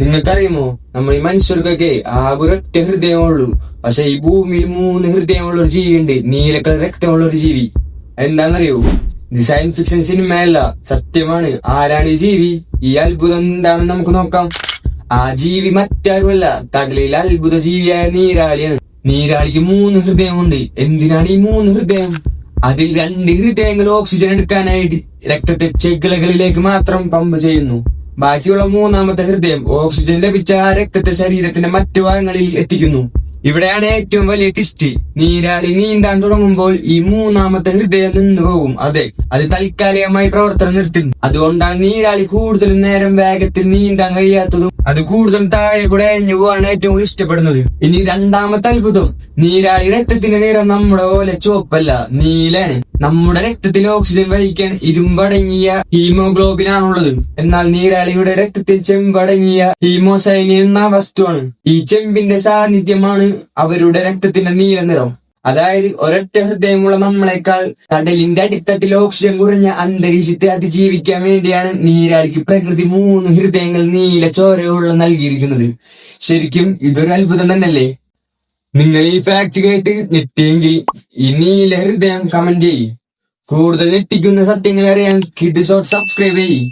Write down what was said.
നിങ്ങൾക്കറിയുമോ? നമ്മൾ ഈ മനുഷ്യർക്കൊക്കെ ആകെ ഒരൊറ്റ ഹൃദയമുള്ളൂ. പക്ഷെ ഈ ഭൂമിയിൽ മൂന്ന് ഹൃദയമുള്ള ഒരു ജീവിയുണ്ട്. നീല കളർ രക്തമുള്ള ഒരു ജീവി. എന്താണെന്നറിയോ ഇത് സയൻസ് ഫിക്ഷൻ സിനിമയല്ല സത്യമാണ്. ആരാണ് ഈ ജീവി? ഈ അത്ഭുതം എന്താണെന്ന് നമുക്ക് നോക്കാം. ആ ജീവി മറ്റാരുമല്ല. കടലിലെ അത്ഭുത ജീവിയായ നീരാളിയാണ്. നീരാളിക്ക് മൂന്ന് ഹൃദയമുണ്ട്. എന്തിനാണ് ഈ മൂന്ന് ഹൃദയം? അതിൽ രണ്ട് ഹൃദയങ്ങൾ ഓക്സിജൻ എടുക്കാനായിട്ട് രക്തത്തെ ചെകിളകളിലേക്ക് മാത്രം പമ്പ് ചെയ്യുന്നു. ബാക്കിയുള്ള മൂന്നാമത്തെ ഹൃദയം ഓക്സിജൻ ലഭിച്ച രക്തത്തെ ശരീരത്തിന്റെ മറ്റു ഭാഗങ്ങളിൽ എത്തിക്കുന്നു. ഇവിടെയാണ് ഏറ്റവും വലിയ ടിസ്റ്റ്. നീരാളി നീന്താൻ തുടങ്ങുമ്പോൾ ഈ മൂന്നാമത്തെ ഹൃദയം നിന്ന് പോകും. അതെ അത് താൽക്കാലികമായി പ്രവർത്തനം നിർത്തുന്നു. അതുകൊണ്ടാണ് നീരാളി കൂടുതലും നേരം വേഗത്തിൽ നീന്താൻ കഴിയാത്തതും അത് കൂടുതൽ താഴെ കൂടെ അഴിഞ്ഞു പോവാണ് ഏറ്റവും കൂടുതൽ ഇഷ്ടപ്പെടുന്നത്. ഇനി രണ്ടാമത്തെ അത്ഭുതം. നീരാളി രക്തത്തിന്റെ നിറം നമ്മുടെ പോലെ ചുവപ്പല്ല നീലാണ് നമ്മുടെ രക്തത്തിൽ ഓക്സിജൻ വഹിക്കാൻ ഇരുമ്പടങ്ങിയ ഹീമോഗ്ലോബിൻ ആണുള്ളത് എന്നാൽ നീരാളിയുടെ രക്തത്തിൽ ചെമ്പടങ്ങിയ ഹീമോസൈനിൻ എന്ന വസ്തുവാണ്. ഈ ചെമ്പിന്റെ സാന്നിധ്യമാണ് അവരുടെ രക്തത്തിന്റെ നീല നിറം അതായത് ഒരൊറ്റ ഹൃദയമുള്ള നമ്മളെക്കാൾ കടലിന്റെ അടിത്തട്ടിൽ ഓക്സിജൻ കുറഞ്ഞ അന്തരീക്ഷത്തെ അതിജീവിക്കാൻ വേണ്ടിയാണ് നീരാളിക്ക് പ്രകൃതി മൂന്ന് ഹൃദയങ്ങൾ നീല ചോരയുള്ള നൽകിയിരിക്കുന്നത്. ശരിക്കും ഇതൊരു അത്ഭുതം തന്നെയല്ലേ? നിങ്ങൾ ഈ ഫാക്ട് കേട്ട് ഞെട്ടിയെങ്കിൽ ഈ നീല ഹൃദയം കമന്റ് ചെയ്യ്. കൂടുതൽ ഞെട്ടിക്കുന്ന സത്യങ്ങൾ അറിയാൻ കിഡ് ഷോട്ട് സബ്സ്ക്രൈബ് ചെയ്യ്.